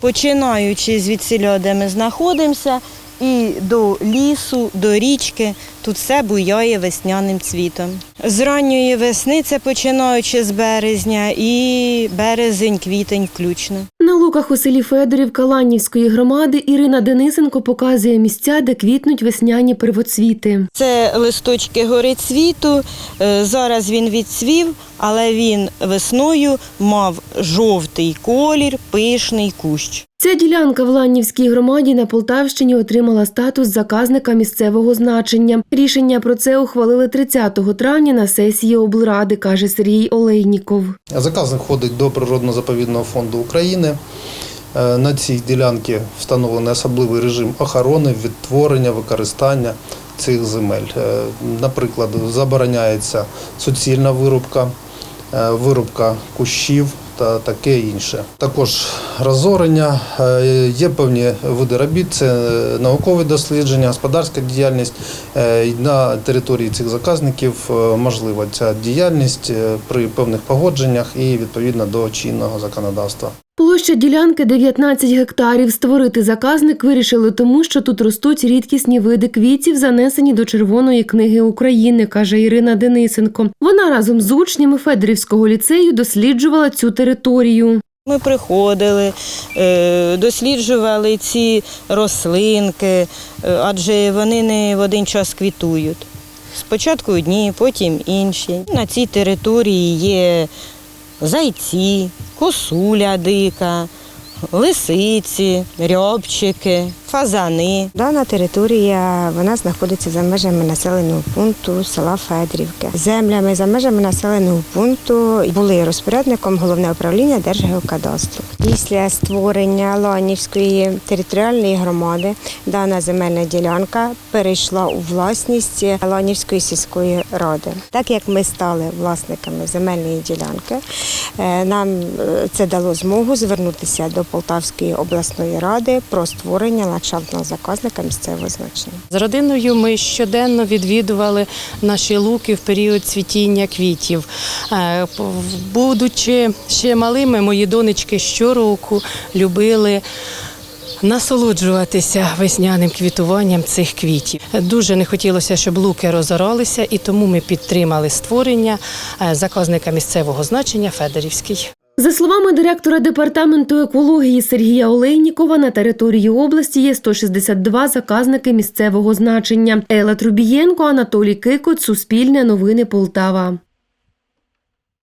Починаючи звідсіля, де ми знаходимося, і до лісу, до річки, тут все буяє весняним цвітом. З ранньої весни це починаючи з березня і березень, квітень включно. На луках у селі Федорівка Ланнівської громади Ірина Денисенко показує місця, де квітнуть весняні первоцвіти. Це листочки гори цвіту. Е, Зараз він відцвів, але він весною мав жовтий колір, пишний кущ. Ця ділянка в Ланнівській громаді на Полтавщині отримала статус заказника місцевого значення. Рішення про це ухвалили 30 травня на сесії облради, каже Сергій Олейніков. Заказник входить до Природно-заповідного фонду України. Е, На цій ділянці встановлений особливий режим охорони, відтворення, використання цих земель. Е, Наприклад, забороняється суцільна вирубка, е, вирубка кущів та таке інше. Також розорення, е, є певні види робіт, це наукові дослідження, господарська діяльність. Е, На території цих заказників е, можлива ця діяльність е, при певних погодженнях і відповідно до чинного законодавства. Площа ділянки 19 гектарів. Створити заказник вирішили тому, що тут ростуть рідкісні види квітів, занесені до Червоної книги України, каже Ірина Денисенко. Вона разом з учнями Федорівського ліцею досліджувала цю територію. Ми приходили, е, досліджували ці рослинки, е, адже вони не в один час квітують. Спочатку одні, потім інші. На цій території є зайці, косуля дика, лисиці, рябчики, фазани. Дана територія вона знаходиться за межами населеного пункту села Федрівки. Землями за межами населеного пункту були розпорядником головне управління Держгеокадастру. Після створення Ланівської територіальної громади дана земельна ділянка перейшла у власність Ланівської сільської ради. Так як ми стали власниками земельної ділянки, е, нам е, це дало змогу звернутися до Полтавської обласної ради про створення ландшафтного заказника місцевого значення. З родиною ми щоденно відвідували наші луки в період цвітіння квітів. Е, Будучи ще малими, мої донечки щороку любили. Насолоджуватися весняним квітуванням цих квітів. Дуже не хотілося, щоб луки розоралися, і тому ми підтримали створення е, заказника місцевого значення Федорівський. За словами директора департаменту екології Сергія Олейнікова, на території області є 162 заказники місцевого значення. Ела Трубієнко, Анатолій Кикот, Суспільне новини Полтава.